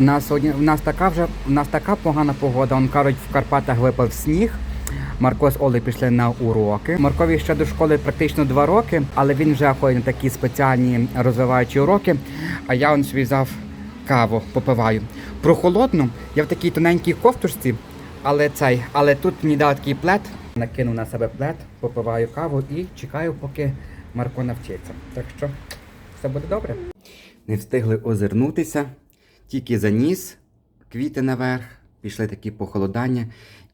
У нас сьогодні у нас така вже у нас така погана погода. Он кажуть, в Карпатах випав сніг. Марко з Олею пішли на уроки. Маркові ще до школи практично два роки, але він вже ходить на такі спеціальні розвиваючі уроки. А я он собі взяв каву, попиваю. Прохолодно, я в такій тоненькій кофтушці, але цей, але тут мені дав такий плед. Накинув на себе плед, попиваю каву і чекаю, поки Марко навчиться. Так що все буде добре. Не встигли озирнутися, тільки заніс квіти наверх, пішли такі похолодання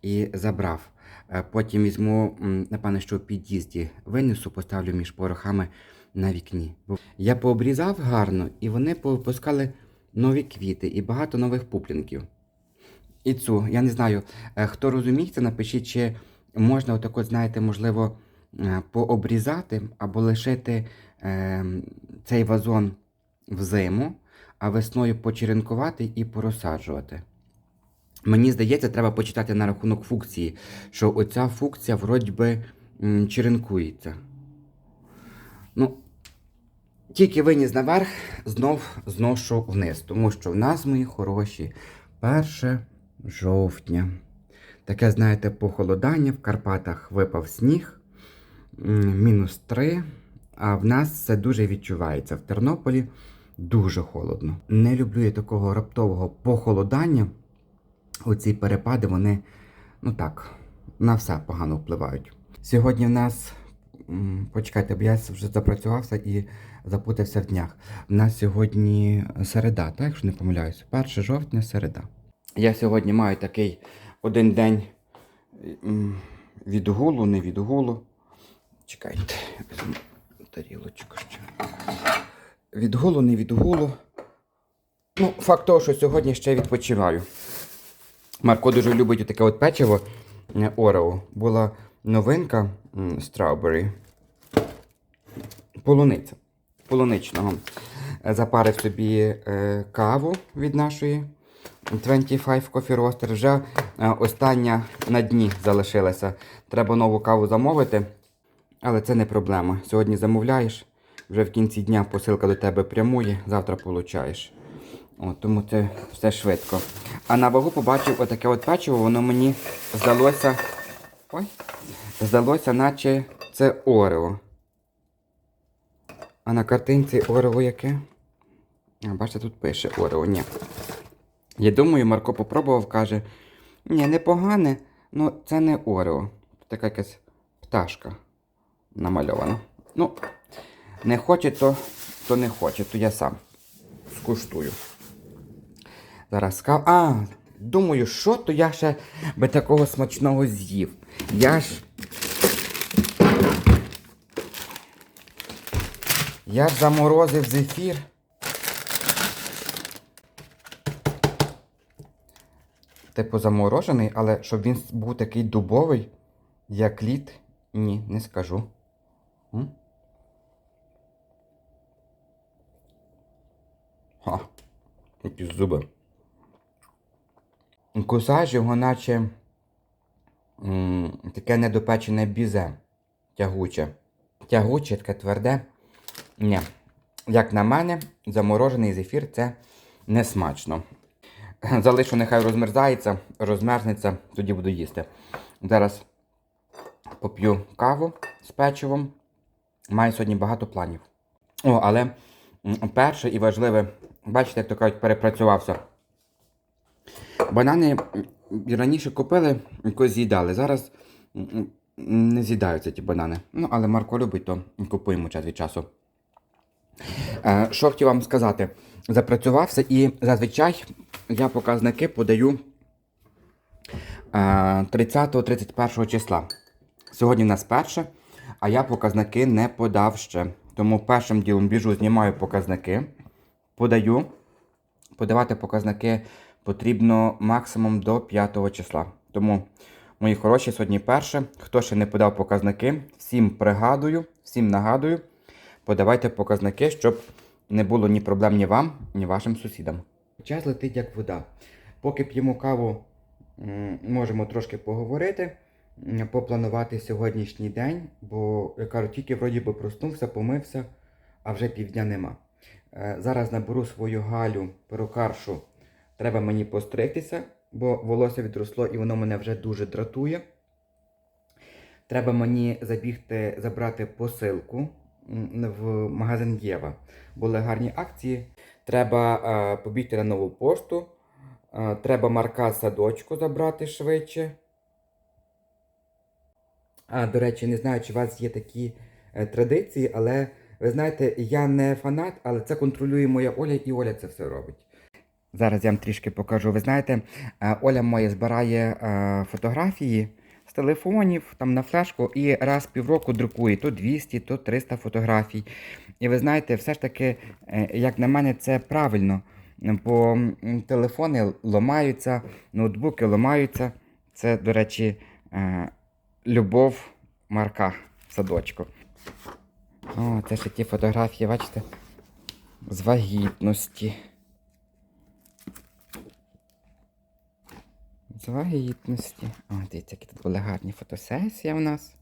і забрав. Е, Потім візьму, напевно, що в під'їзді винесу, поставлю між порохами на вікні. Я пообрізав гарно, і вони повипускали нові квіти і багато нових пуплінків. І цю, я не знаю, е, хто розуміється, напишіть, чи можна отако, знаєте, можливо, е, пообрізати або лишити е, цей вазон в зиму, а весною почеренкувати і порозсаджувати. Мені здається, треба почитати на рахунок функції, що оця функція вроді би черенкується. Ну, тільки виніс наверх, знов зношу вниз, тому що в нас, мої хороші, 1 жовтня. Таке, знаєте, похолодання в Карпатах випав сніг, мінус 3, а в нас це дуже відчувається. В Тернополі дуже холодно. Не люблю я такого раптового похолодання. Оці перепади, вони, ну так, на все погано впливають. Сьогодні в нас, почекайте, бо я вже запрацювався і запутався в днях. У нас сьогодні середа, так, якщо не помиляюсь, 1 жовтня, середа. Я сьогодні маю такий один день відгулу, не відгулу. Чекайте, тарілочку ще. Відгулу, не відгулу. Ну, факт того, що сьогодні ще відпочиваю. Марко дуже любить таке от печиво е, Орео. Була новинка Strawberry. Полуниця. Полуничного. Запарив собі е, каву від нашої 25 Coffee Roaster. Вже е, остання на дні залишилася. Треба нову каву замовити. Але це не проблема. Сьогодні замовляєш, вже в кінці дня посилка до тебе прямує, завтра получаєш. От, тому це все швидко. А на вагу побачив отаке от печиво, воно мені здалося. Ой, здалося, наче це Орео. А на картинці Орео яке? А, бачите, тут пише Орео, ні. Я думаю, Марко попробував, каже, ні, непогане, але це не Орео. Така якась пташка намальована. Ну, не хоче, то, то не хоче, то я сам скуштую. Зараз скав. А, думаю, що то я ще би такого смачного з'їв. Я ж. Я ж заморозив зефір. Типу заморожений, але щоб він був такий дубовий, як лід, ні, не скажу. М? Ха, які зуби. Кусаєш його, наче м, таке недопечене бізе. Тягуче. Тягуче, таке тверде. Ні. Як на мене, заморожений зефір це не смачно. Залишу, нехай розмерзається, розмерзнеться, тоді буду їсти. Зараз поп'ю каву з печивом. Маю сьогодні багато планів. О, але перше і важливе, бачите, як то кажуть, перепрацювався. Банани раніше купили, якось з'їдали. Зараз не з'їдаються ті банани. Ну, але Марко любить, то купуємо час від часу. Е, Що хотів вам сказати? Запрацювався і зазвичай я показники подаю е, 30-31 числа. Сьогодні в нас перше, а я показники не подав ще. Тому першим ділом біжу, знімаю показники, подаю. Подавати показники потрібно максимум до 5 числа. Тому, мої хороші, сьогодні перше. Хто ще не подав показники, всім пригадую, всім нагадую, подавайте показники, щоб не було ні проблем ні вам, ні вашим сусідам. Час летить як вода. Поки п'ємо каву, можемо трошки поговорити, попланувати сьогоднішній день, бо, я кажу, тільки вроді би проснувся, помився, а вже півдня нема. Е, Зараз наберу свою Галю, перукаршу, Треба мені постригтися, бо волосся відросло і воно мене вже дуже дратує. Треба мені забігти забрати посилку в магазин Єва. Були гарні акції. Треба е, побігти на нову пошту. Е, треба Марка садочку забрати швидше. А, до речі, не знаю, чи у вас є такі е, традиції, але ви знаєте, я не фанат, але це контролює моя Оля, і Оля це все робить. Зараз я вам трішки покажу. Ви знаєте, е, Оля моя збирає е, фотографії з телефонів там на флешку і раз півроку друкує то 200, то 300 фотографій. І ви знаєте, все ж таки, е, як на мене, це правильно. Бо телефони ламаються, ноутбуки ламаються. Це, до речі, любов Марка в садочку. О, це ще ті фотографії, бачите? З вагітності. З вагітності. О, дивіться, які тут були гарні фотосесії у нас.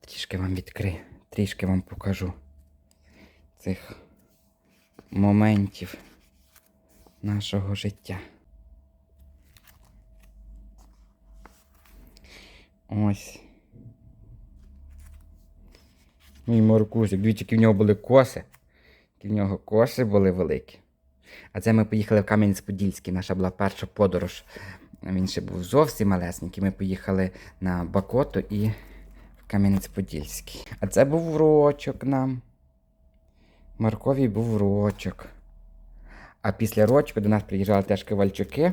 Трішки вам відкрию, трішки вам покажу цих моментів нашого життя. Ось. Мій моркусик. Дивіться, які в нього були коси. Які в нього коси були великі. А це ми поїхали в Кам'янець-Подільський. Наша була перша подорож. Він ще був зовсім малесенький. Ми поїхали на Бакоту і в Кам'янець-Подільський. А це був урочок нам. Марковій був урочок. А після рочку до нас приїжджали теж ковальчуки.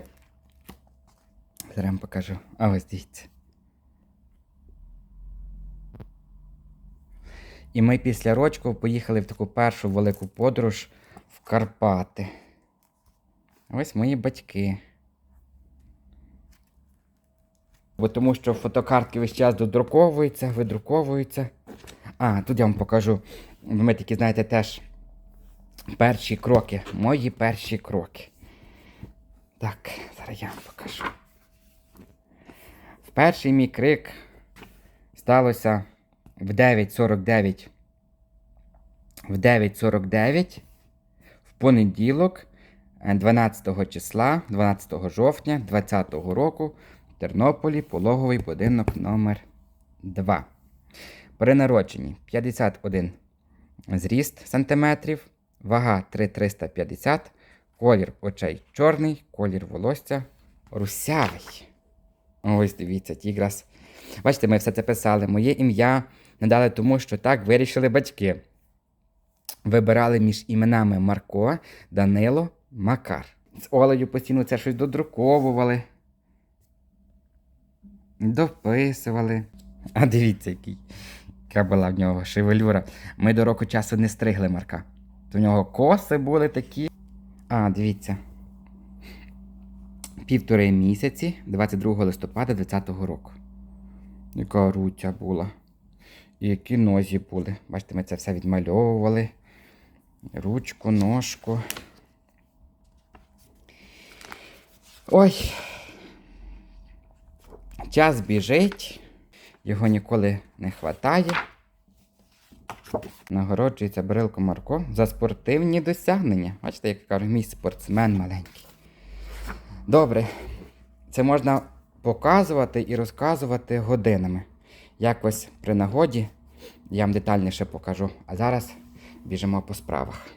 Зараз вам покажу. А ось дивіться. І ми після рочку поїхали в таку першу велику подорож в Карпати. Ось мої батьки. Бо тому що фотокартки весь час додруковуються, видруковуються. А, тут я вам покажу. Ми такі, знаєте, теж перші кроки. Мої перші кроки. Так, зараз я вам покажу. В перший мій крик сталося в 9.49. В 9.49 в понеділок, е, 12 числа, 12 жовтня 2020 року в Тернополі пологовий будинок номер 2. При народженні 51 зріст сантиметрів, вага 3350, колір очей чорний, колір волосся русявий. Ось дивіться, тіграс. Бачите, ми все це писали. Моє ім'я надали тому, що так вирішили батьки. Вибирали між іменами Марко, Данило, Макар. З Олею постійно це щось додруковували. Дописували. А дивіться, який. Яка була в нього шевелюра. Ми до року часу не стригли Марка. В нього коси були такі. А, дивіться. Півтори місяці 22 листопада 2020 року. Яка руття була. І які нозі були. Бачите, ми це все відмальовували. Ручку, ножку. Ой. Час біжить, його ніколи не вистачає. Нагороджується Брилко Марко за спортивні досягнення. Бачите, як кажу, мій спортсмен маленький. Добре, це можна показувати і розказувати годинами. Якось при нагоді я вам детальніше покажу. А зараз біжимо по справах.